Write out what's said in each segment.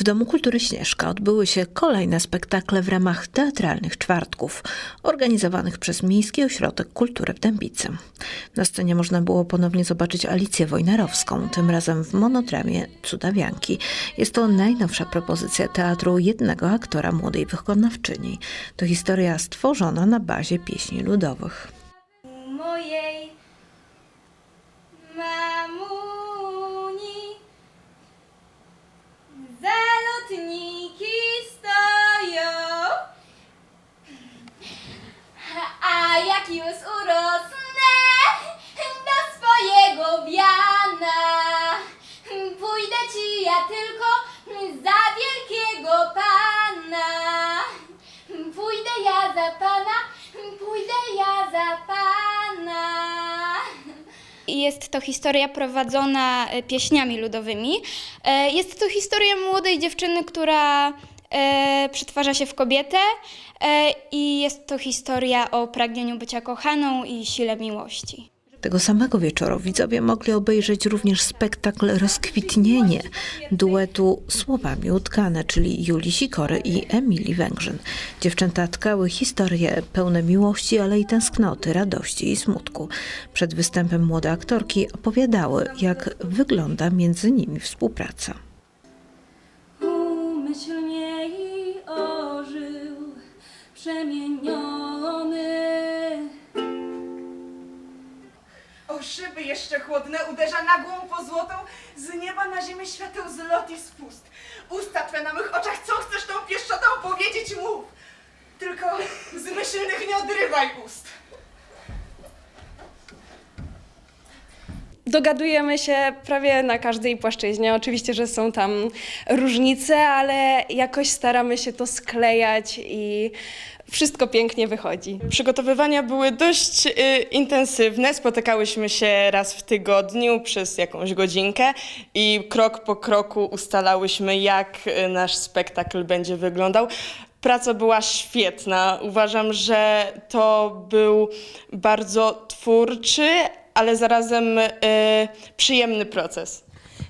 W Domu Kultury Śnieżka odbyły się kolejne spektakle w ramach teatralnych czwartków, organizowanych przez Miejski Ośrodek Kultury w Dębicy. Na scenie można było ponownie zobaczyć Alicję Wojnarowską, tym razem w monodramie Cudawianki. Jest to najnowsza propozycja teatru jednego aktora młodej wykonawczyni. To historia stworzona na bazie pieśni ludowych. mojej jak już urosnę do swojego wiana, pójdę ci ja tylko za wielkiego pana. Pójdę ja za pana, pójdę ja za pana. Jest to historia prowadzona e, pieśniami ludowymi. E, Jest to historia młodej dziewczyny, która e, przetwarza się w kobietę e, i jest to historia o pragnieniu bycia kochaną i sile miłości. Tego samego wieczoru widzowie mogli obejrzeć również spektakl Rozkwitnienie duetu Słowami utkane, czyli Julii Sikory i Emilii Węgrzyn. Dziewczęta tkały historie pełne miłości, ale i tęsknoty, radości i smutku. Przed występem młode aktorki opowiadały, jak wygląda między nimi współpraca. Przemieniony. O szyby jeszcze chłodne uderza nagłą pozłotą z nieba na ziemię świateł zlot i spust. Usta twe na mych oczach, co chcesz tą pieszczotą powiedzieć mów. Tylko z myślnych nie odrywaj ust. Dogadujemy się prawie na każdej płaszczyźnie. Oczywiście, że są tam różnice, ale jakoś staramy się to sklejać i wszystko pięknie wychodzi. Przygotowywania były dość y, intensywne. Spotykałyśmy się raz w tygodniu przez jakąś godzinkę i krok po kroku ustalałyśmy, jak y, nasz spektakl będzie wyglądał. Praca była świetna. Uważam, że to był bardzo twórczy, ale zarazem y, przyjemny proces.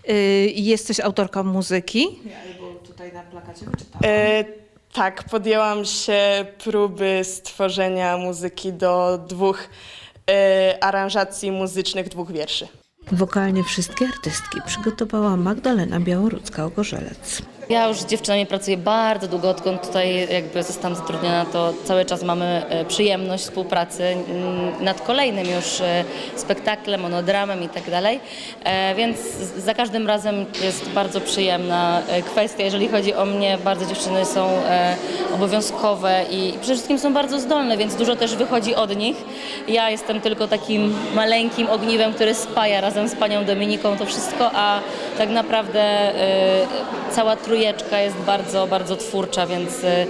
Y, Jesteś autorką muzyki? Albo tutaj na plakacie wyczytałam. E, tak, podjęłam się próby stworzenia muzyki do dwóch e, aranżacji muzycznych, dwóch wierszy. Wokalnie wszystkie artystki przygotowała Magdalena Białorucka-Ogorzelec. Ja już z dziewczynami pracuję bardzo długo, odkąd tutaj jakby zostałam zatrudniona, to cały czas mamy e, przyjemność współpracy mm, nad kolejnym już e, spektaklem, monodramem i tak dalej, E, więc za każdym razem jest bardzo przyjemna kwestia. Jeżeli chodzi o mnie, bardzo dziewczyny są obowiązkowe i przede wszystkim są bardzo zdolne, więc dużo też wychodzi od nich. Ja jestem tylko takim maleńkim ogniwem, który spaja razem z panią Dominiką to wszystko, a tak naprawdę cała trójeczka jest bardzo, bardzo twórcza, więc e,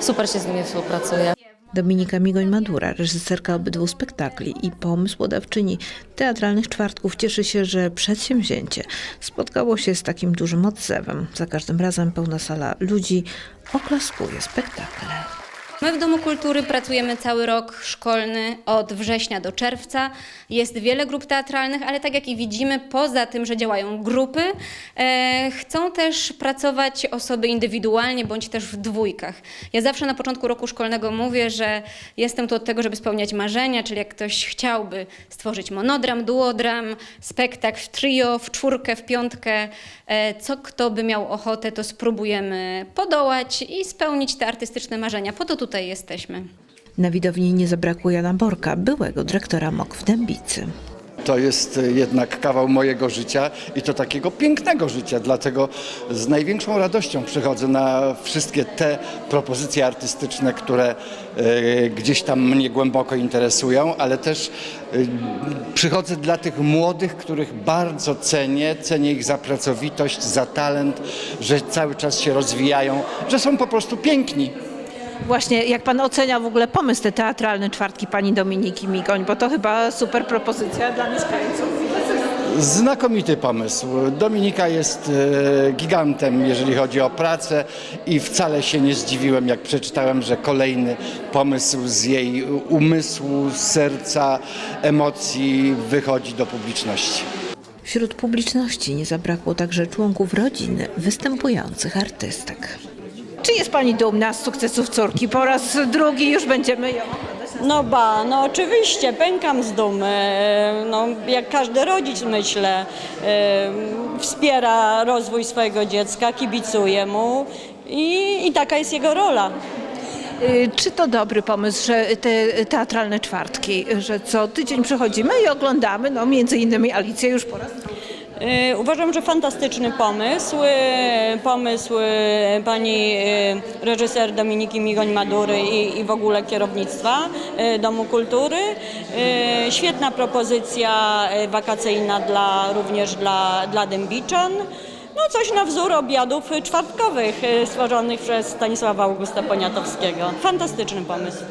super się z nimi współpracuje. Dominika Migoń-Madura, reżyserka obydwu spektakli i pomysłodawczyni teatralnych czwartków cieszy się, że przedsięwzięcie spotkało się z takim dużym odzewem. Za każdym razem pełna sala ludzi oklaskuje spektakle. My w Domu Kultury pracujemy cały rok szkolny od września do czerwca. Jest wiele grup teatralnych, ale tak jak i widzimy, poza tym, że działają grupy, e, chcą też pracować osoby indywidualnie bądź też w dwójkach. Ja zawsze na początku roku szkolnego mówię, że jestem tu od tego, żeby spełniać marzenia, czyli jak ktoś chciałby stworzyć monodram, duodram, spektakl w trio, w czwórkę, w piątkę, e, co kto by miał ochotę, to spróbujemy podołać i spełnić te artystyczne marzenia. Po to tutaj jesteśmy. Na widowni nie zabrakło Jana Borka, byłego dyrektora MOK w Dębicy. To jest jednak kawał mojego życia i to takiego pięknego życia. Dlatego z największą radością przychodzę na wszystkie te propozycje artystyczne, które e, gdzieś tam mnie głęboko interesują, ale też e, przychodzę dla tych młodych, których bardzo cenię. Cenię ich za pracowitość, za talent, że cały czas się rozwijają, że są po prostu piękni. Właśnie, jak pan ocenia w ogóle pomysł te teatralne czwartki pani Dominiki Migoń, bo to chyba super propozycja dla mieszkańców. Znakomity pomysł. Dominika jest e, gigantem, jeżeli chodzi o pracę i wcale się nie zdziwiłem, jak przeczytałem, że kolejny pomysł z jej umysłu, serca, emocji wychodzi do publiczności. Wśród publiczności nie zabrakło także członków rodziny występujących artystek. Czy jest Pani dumna z sukcesów córki? Po raz drugi już będziemy ją No ba, no oczywiście, pękam z dumy. E, No, jak każdy rodzic, myślę, e, wspiera rozwój swojego dziecka, kibicuje mu i, i taka jest jego rola. Y, Czy to dobry pomysł, że te teatralne czwartki, że co tydzień przychodzimy i oglądamy, no między innymi Alicję już po raz drugi? E, Uważam, że fantastyczny pomysł. E, Pomysł e, pani reżyser Dominiki Migoń-Madury i, i w ogóle kierownictwa Domu Kultury. Świetna propozycja wakacyjna dla, również dla, dla Dębiczan. No coś na wzór obiadów czwartkowych stworzonych przez Stanisława Augusta Poniatowskiego. Fantastyczny pomysł.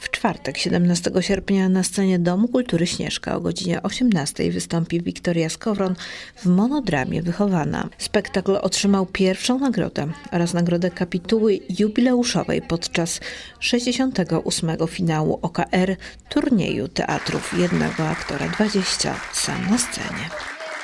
W czwartek, 17 sierpnia na scenie Domu Kultury Śnieżka o godzinie 18 wystąpi Wiktoria Skowron w monodramie Wychowana. Spektakl otrzymał pierwszą nagrodę oraz nagrodę kapituły jubileuszowej podczas 68. finału OKR turnieju teatrów jednego aktora 20 sam na scenie.